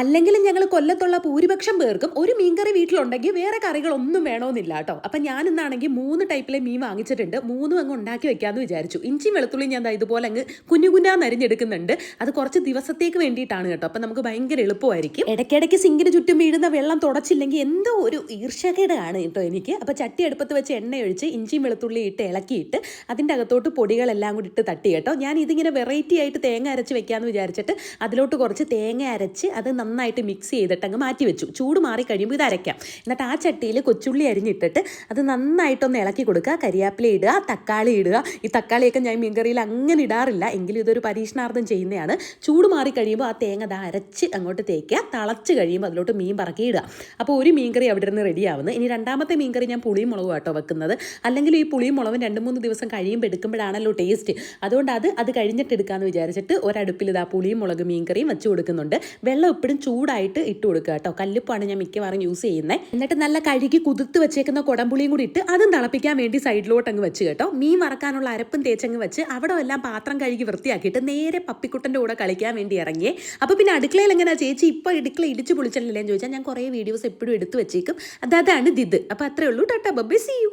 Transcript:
അല്ലെങ്കിലും ഞങ്ങൾ കൊല്ലത്തുള്ള ഭൂരിപക്ഷം പേർക്കും ഒരു മീൻകറി വീട്ടിലുണ്ടെങ്കിൽ വേറെ കറികളൊന്നും വേണമെന്നില്ല കേട്ടോ. അപ്പം ഞാൻ ഇന്നാണെങ്കിൽ മൂന്ന് ടൈപ്പിലെ മീൻ വാങ്ങിച്ചിട്ടുണ്ട്. മൂന്നും അങ്ങ് ഉണ്ടാക്കി വെക്കാമെന്ന് വിചാരിച്ചു. ഇഞ്ചിയും വെളുത്തുള്ളി ഞാൻ ഇതുപോലെ അങ്ങ് കുഞ്ഞു കുഞ്ഞാ അരിഞ്ഞെടുക്കുന്നുണ്ട്. അത് കുറച്ച് ദിവസത്തേക്ക് വേണ്ടിയിട്ടാണ് കേട്ടോ. അപ്പം നമുക്ക് ഭയങ്കര എളുപ്പമായിരിക്കും. ഇടയ്ക്കിടയ്ക്ക് സിങ്കിന് ചുറ്റും വീഴുന്ന വെള്ളം തുടച്ചില്ലെങ്കിൽ എന്തോ ഒരു ഈർഷകേടാണ് കേട്ടോ എനിക്ക്. അപ്പോൾ ചട്ടി അടുപ്പത്ത് വെച്ച് എണ്ണ ഒഴിച്ച് ഇഞ്ചിയും വെളുത്തുള്ളി ഇട്ട് ഇളക്കിയിട്ട് അതിന്റെ അകത്തോട്ട് പൊടികളെല്ലാം കൂടി ഇട്ട് തട്ടി കേട്ടോ. ഞാൻ ഇതിങ്ങനെ വെറൈറ്റി ആയിട്ട് തേങ്ങ അരച്ച് വെക്കാമെന്ന് വിചാരിച്ചിട്ട് അതിലോട്ട് കുറച്ച് തേങ്ങ അരച്ച് അത് നന്നായിട്ട് മിക്സ് ചെയ്തിട്ട് അങ്ങ് മാറ്റി വെച്ചു. ചൂട് മാറി കഴിയുമ്പോൾ ഇത് അരയ്ക്കാം. എന്നിട്ട് ആ ചട്ടിയിൽ കൊച്ചുള്ളി അരിഞ്ഞിട്ടിട്ട് അത് നന്നായിട്ടൊന്ന് ഇളക്കി കൊടുക്കുക. കരിയാപ്പില ഇടുക തക്കാളി ഇടുക. ഈ തക്കാളിയൊക്കെ ഞാൻ മീൻകറിയിൽ അങ്ങനെ ഇടാറില്ല. എങ്കിലും ഇതൊരു പരീക്ഷണാർത്ഥം ചെയ്യുന്നതാണ്. ചൂട് മാറി കഴിയുമ്പോൾ ആ തേങ്ങ ദാ അരച്ച് അങ്ങോട്ട് തേക്കുക. തളച്ച് കഴിയുമ്പോൾ അതിലോട്ട് മീൻ പറക്കി ഇടുക. അപ്പോൾ ഒരു മീൻകറി അവിടെ നിന്ന് റെഡിയാവുന്നു ഇനി രണ്ടാമത്തെ മീൻകറി ഞാൻ പുളിയും മുളകും കേട്ടോ വെക്കുന്നത്. അല്ലെങ്കിൽ ഈ പുളിയും മുളകും രണ്ട് മൂന്ന് ദിവസം കഴിയുമ്പോൾ എടുക്കുമ്പോഴാണല്ലോ ടേസ്റ്റ് അതുകൊണ്ട് അത് അത് കഴിഞ്ഞിട്ട് എടുക്കാമെന്ന് വിചാരിച്ചിട്ട് ഒരടുപ്പിൽ ഇതാ പുളിയും മുളക് മീൻകറിയും വെച്ച് കൊടുക്കുന്നുണ്ട്. വെള്ളം എപ്പോഴും ചൂടായിട്ട് ഇട്ട് കൊടുക്കുക കേട്ടോ. കല്ലുപ്പാണ് ഞാൻ മിക്കവാറും യൂസ് ചെയ്യുന്നത് എന്നിട്ട് നല്ല കഴുകി കുതിർത്ത് വെച്ചേക്കുന്ന കുടംപുളിയും കൂടി ഇട്ട് അതും തിളപ്പിക്കാൻ വേണ്ടി സൈഡിലോട്ട് അങ്ങ് വെച്ച് കേട്ടോ. മീൻ വറക്കാനുള്ള അരപ്പും തേച്ചങ്ങ് വെച്ച് അവിടെ എല്ലാം പാത്രം കഴുകി വൃത്തിയാക്കിയിട്ട് നേരെ പപ്പിക്കുട്ടന്റെ കൂടെ കളിക്കാൻ വേണ്ടി ഇറങ്ങിയേ. അപ്പോൾ പിന്നെ അടുക്കളയിൽ എങ്ങനെയാ ചേച്ചി? ഇപ്പോൾ ഇടുക്കള ഇടിച്ച് പൊളിച്ചിട്ടില്ലേ എന്ന് ചോദിച്ചാൽ ഞാൻ കുറേ വീഡിയോസ് എപ്പോഴും എടുത്തു വെച്ചേക്കും. അത് അതാണ് ദിദ് അപ്പോൾ അത്രേ ഉള്ളൂ. Tata ബബ്ബെ C U